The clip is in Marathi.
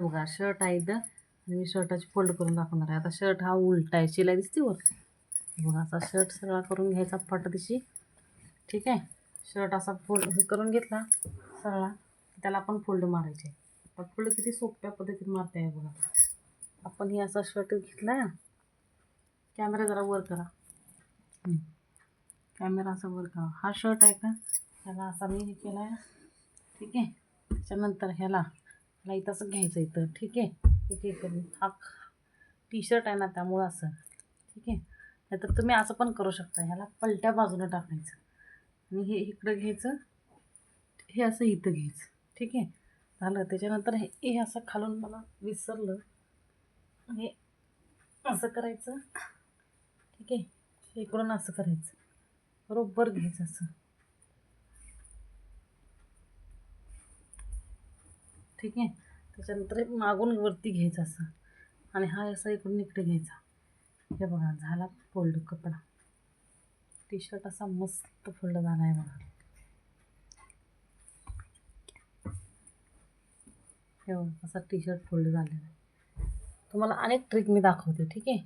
बघा शर्ट आहे इथं. आणि मी शर्टाची फोल्ड करून दाखवणार आहे. आता शर्ट हा उलटा आहे शिलाई दिसते वर. बघा असा शर्ट सगळा करून घ्यायचा फट दिशी. ठीक आहे? शर्ट असा फोल्ड हे करून घेतला सगळा. त्याला आपण फोल्ड मारायचे. आता फोल्ड किती सोप्या पद्धतीने मारता आहे बघा. आपण हे असा शर्ट घेतला कॅमेरा जरा वर करा. कॅमेरा असा वर करा. हा शर्ट आहे का? त्याला असा मी हे केला आहे ठीक आहे? त्याच्यानंतर ह्याला मला इथं असं घ्यायचं इथं. ठीक आहे? एक एक करून. हा टी शर्ट आहे ना त्यामुळं असं. ठीक आहे? नाहीतर तुम्ही असं पण करू शकता. ह्याला पलट्या बाजूनं टाकायचं. आणि हे इकडं घ्यायचं. हे असं इथं घ्यायचं. ठीक आहे? झालं. त्याच्यानंतर हे हे असं खालून मला विसरलं. हे असं करायचं. ठीक आहे? इकडून असं करायचं. बरोबर घ्यायचं असं. ठीक आहे? त्याच्यानंतर मागून वरती घ्यायचं असं. आणि हा असा इकडून इकडे घ्यायचा. हे बघा झाला फोल्ड कपडा. टी शर्ट असा मस्त फोल्ड झाला आहे बघा. हे बघा असा टी शर्ट फोल्ड झालेला आहे. तुम्हाला अनेक ट्रिक मी दाखवते ठीक आहे?